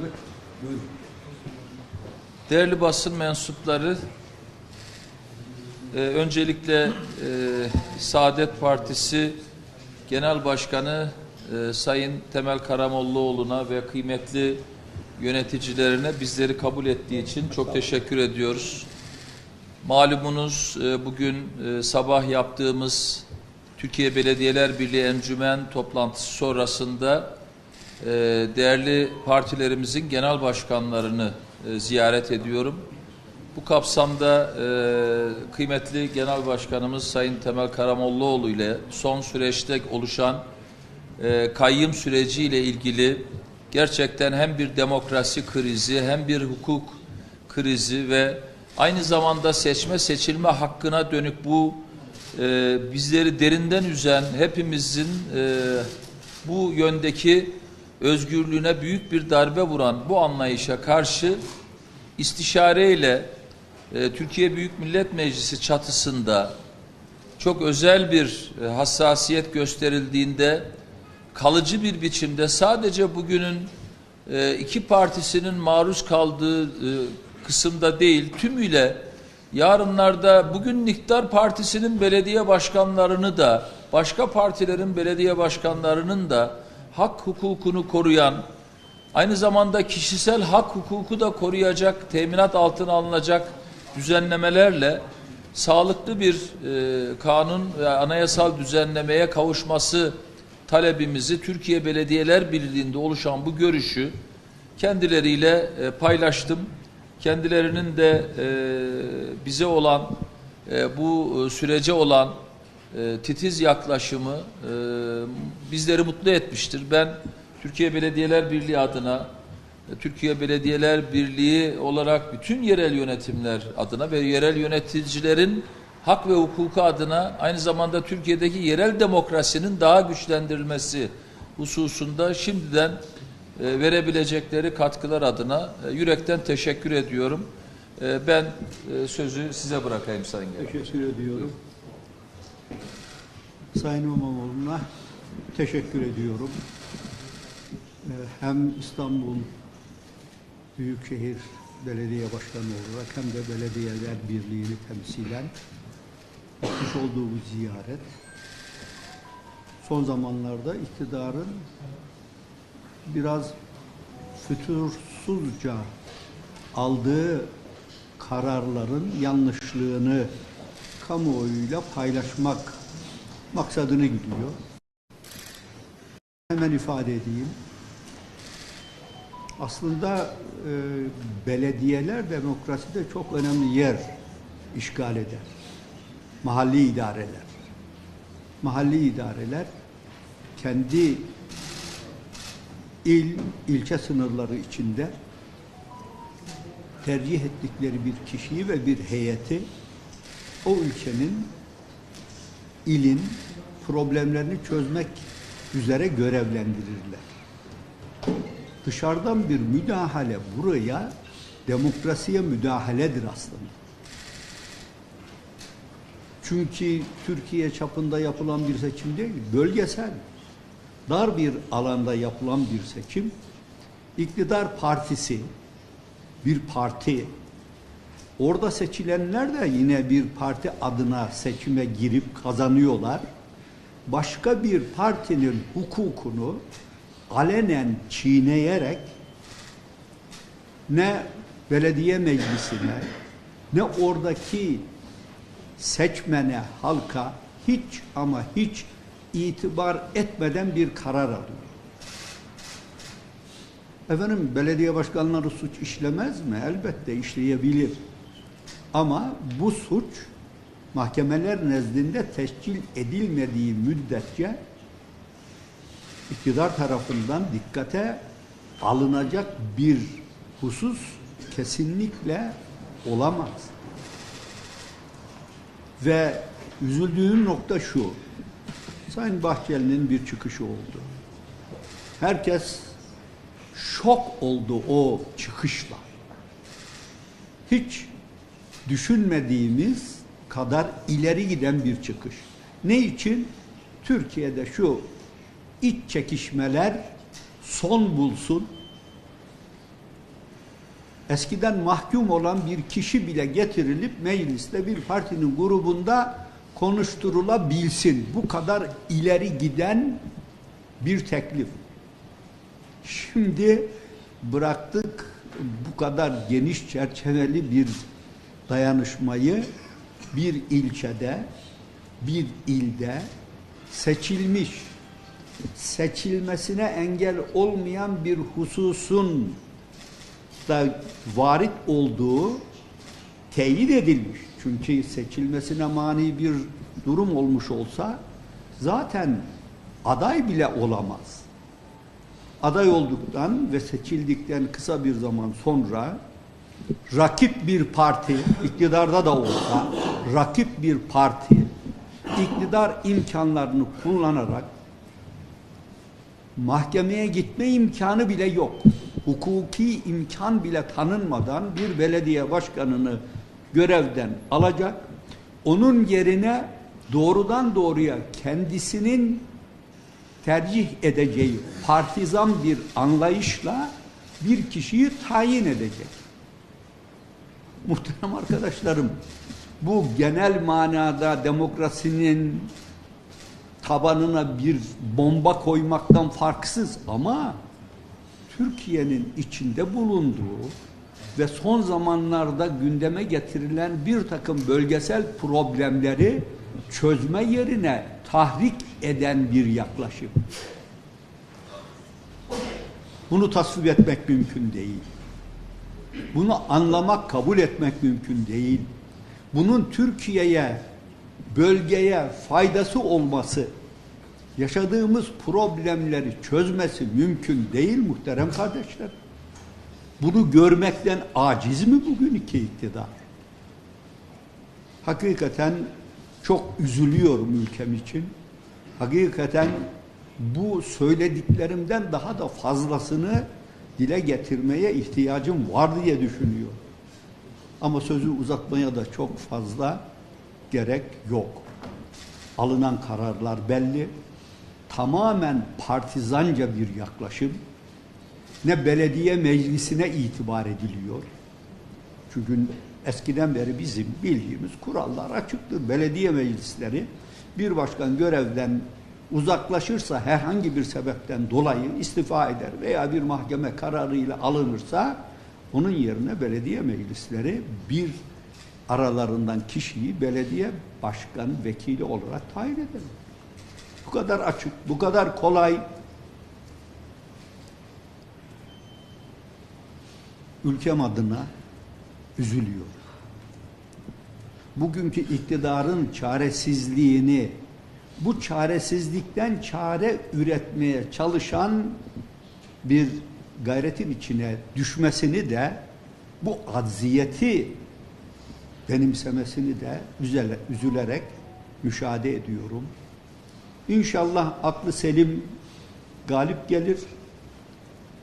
Evet, buyurun. Değerli basın mensupları, e, öncelikle e, Saadet Partisi Genel Başkanı e, Sayın Temel Karamollaoğlu'na ve kıymetli yöneticilerine bizleri kabul ettiği için çok teşekkür ediyoruz. Malumunuz e, bugün e, sabah yaptığımız Türkiye Belediyeler Birliği Encümen toplantısı sonrasında e, değerli partilerimizin genel başkanlarını e, ziyaret ediyorum. Bu kapsamda e, kıymetli Genel Başkanımız Sayın Temel Karamollaoğlu ile son süreçte oluşan e, kayyım süreciyle ilgili gerçekten hem bir demokrasi krizi hem bir hukuk krizi ve aynı zamanda seçme seçilme hakkına dönük bu e, bizleri derinden üzen hepimizin e, bu yöndeki özgürlüğüne büyük bir darbe vuran bu anlayışa karşı istişareyle e, Türkiye Büyük Millet Meclisi çatısında çok özel bir e, hassasiyet gösterildiğinde kalıcı bir biçimde sadece bugünün e, iki partisinin maruz kaldığı e, kısımda değil tümüyle yarınlarda bugün iktidar partisinin belediye başkanlarını da başka partilerin belediye başkanlarının da hak hukukunu koruyan aynı zamanda kişisel hak hukuku da koruyacak teminat altına alınacak düzenlemelerle sağlıklı bir e, kanun ve anayasal düzenlemeye kavuşması talebimizi Türkiye Belediyeler Birliği'nde oluşan bu görüşü kendileriyle e, paylaştım. Kendilerinin de e, bize olan e, bu sürece olan e, titiz yaklaşımı bizleri mutlu etmiştir. Ben Türkiye Belediyeler Birliği adına Türkiye Belediyeler Birliği olarak bütün yerel yönetimler adına ve yerel yöneticilerin hak ve hukuku adına aynı zamanda Türkiye'deki yerel demokrasinin daha güçlendirilmesi hususunda şimdiden verebilecekleri katkılar adına e, yürekten teşekkür ediyorum. E, ben e, sözü size bırakayım Sayın Genel. Teşekkür ediyorum. Sayın İmamoğlu'na teşekkür ediyorum. Ee, Hem İstanbul Büyükşehir Belediye Başkanı olarak hem de Belediyeler Birliği'ni temsilen yapmış olduğu ziyaret son zamanlarda iktidarın biraz fütursuzca aldığı kararların yanlışlığını kamuoyuyla paylaşmak maksadını gidiyor. Hemen ifade edeyim. Aslında e, belediyeler demokraside çok önemli yer işgal eder. Mahalli idareler. Mahalli idareler kendi il, ilçe sınırları içinde tercih ettikleri bir kişiyi ve bir heyeti o ülkenin ilin problemlerini çözmek üzere görevlendirirler. Dışarıdan bir müdahale buraya demokrasiye müdahaledir aslında. Çünkü Türkiye çapında yapılan bir seçim değil, bölgesel, dar bir alanda yapılan bir seçim, iktidar partisi, bir parti, orada seçilenler de yine bir parti adına seçime girip kazanıyorlar. Başka bir partinin hukukunu alenen çiğneyerek ne belediye meclisine ne oradaki seçmene, halka hiç ama hiç itibar etmeden bir karar alıyor. Efendim belediye başkanları suç işlemez mi? Elbette işleyebilir. Ama bu suç mahkemeler nezdinde tescil edilmediği müddetçe iktidar tarafından dikkate alınacak bir husus kesinlikle olamaz. Ve üzüldüğüm nokta şu. Sayın Bahçeli'nin bir çıkışı oldu. Herkes şok oldu o çıkışla. Hiç düşünmediğimiz kadar ileri giden bir çıkış. Ne için? Türkiye'de şu iç çekişmeler son bulsun. Eskiden mahkum olan bir kişi bile getirilip mecliste bir partinin grubunda konuşturulabilsin. Bu kadar ileri giden bir teklif. Şimdi bıraktık bu kadar geniş çerçeveli bir dayanışmayı bir ilçede, bir ilde seçilmiş, seçilmesine engel olmayan bir hususun da varit olduğu teyit edilmiş. Çünkü seçilmesine mani bir durum olmuş olsa zaten aday bile olamaz. Aday olduktan ve seçildikten kısa bir zaman sonra rakip bir parti, iktidarda da olsa rakip bir parti iktidar imkanlarını kullanarak mahkemeye gitme imkanı bile yok. Hukuki imkan bile tanınmadan bir belediye başkanını görevden alacak. Onun yerine doğrudan doğruya kendisinin tercih edeceği partizan bir anlayışla bir kişiyi tayin edecek. Muhterem arkadaşlarım, bu genel manada demokrasinin tabanına bir bomba koymaktan farksız ama Türkiye'nin içinde bulunduğu ve son zamanlarda gündeme getirilen bir takım bölgesel problemleri çözme yerine tahrik eden bir yaklaşım. Bunu tasvip etmek mümkün değil. Bunu anlamak, kabul etmek mümkün değil. Bunun Türkiye'ye, bölgeye faydası olması, yaşadığımız problemleri çözmesi mümkün değil muhterem kardeşler. Bunu görmekten aciz mi bugün iki iktidar? Hakikaten çok üzülüyorum ülkem için. Hakikaten bu söylediklerimden daha da fazlasını dile getirmeye ihtiyacım var diye düşünüyor. Ama sözü uzatmaya da çok fazla gerek yok. Alınan kararlar belli. Tamamen partizanca bir yaklaşım. Ne belediye meclisine itibar ediliyor. Çünkü eskiden beri bizim bildiğimiz kurallar açıktır. Belediye meclisleri bir başkan görevden uzaklaşırsa herhangi bir sebepten dolayı istifa eder veya bir mahkeme kararıyla alınırsa onun yerine belediye meclisleri bir aralarından kişiyi belediye başkan vekili olarak tayin eder. Bu kadar açık, bu kadar kolay. Ülkem adına üzülüyor. Bugünkü iktidarın çaresizliğini bu çaresizlikten çare üretmeye çalışan bir gayretin içine düşmesini de bu acziyeti benimsemesini de üzüle, üzülerek müşahede ediyorum. İnşallah aklı selim galip gelir.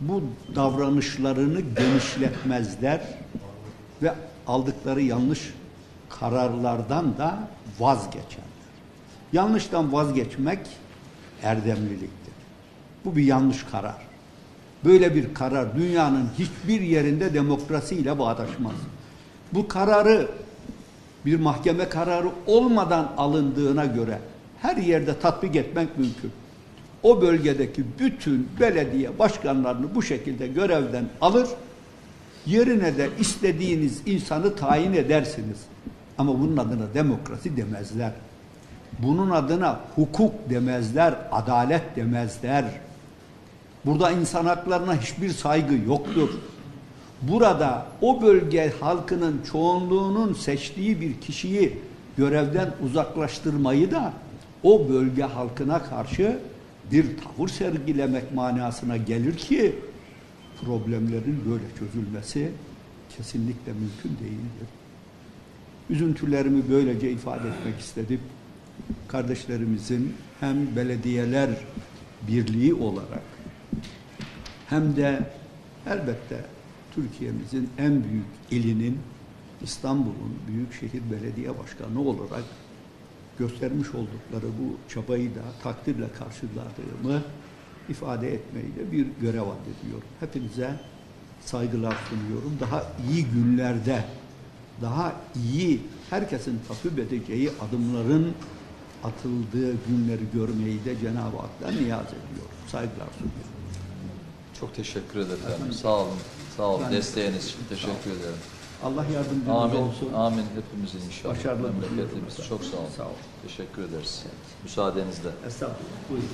Bu davranışlarını genişletmezler ve aldıkları yanlış kararlardan da vazgeçer. Yanlıştan vazgeçmek erdemliliktir. Bu bir yanlış karar. Böyle bir karar dünyanın hiçbir yerinde demokrasiyle bağdaşmaz. Bu kararı bir mahkeme kararı olmadan alındığına göre her yerde tatbik etmek mümkün. O bölgedeki bütün belediye başkanlarını bu şekilde görevden alır, yerine de istediğiniz insanı tayin edersiniz. Ama bunun adına demokrasi demezler. Bunun adına hukuk demezler, adalet demezler. Burada insan haklarına hiçbir saygı yoktur. Burada o bölge halkının çoğunluğunun seçtiği bir kişiyi görevden uzaklaştırmayı da o bölge halkına karşı bir tavır sergilemek manasına gelir ki problemlerin böyle çözülmesi kesinlikle mümkün değildir. Üzüntülerimi böylece ifade etmek istedim kardeşlerimizin hem belediyeler birliği olarak hem de elbette Türkiye'mizin en büyük ilinin İstanbul'un Büyükşehir Belediye Başkanı olarak göstermiş oldukları bu çabayı da takdirle karşıladığımı ifade etmeyi de bir görev addediyorum. Hepinize saygılar sunuyorum. Daha iyi günlerde, daha iyi herkesin takip edeceği adımların atıldığı günleri görmeyi de Cenab-ı Hak'tan niyaz ediyorum. Saygılar sunuyorum. Çok teşekkür ederim. Sağ olun. Sağ olun. Ben de Desteğiniz için teşekkür ederim. Allah yardımcınız Amin. olsun. Amin. Hepimizin inşallah. Başarılar Memleketimiz. Çok sağ olun. Sağ olun. Teşekkür ederiz. Müsaadenizle. Estağfurullah. Buyurun.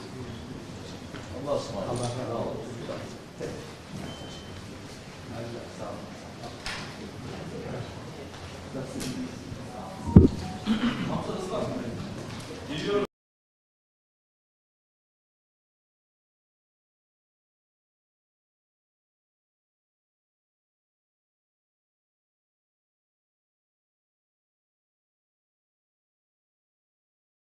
Allah'a ısmarladık. Sağ olun.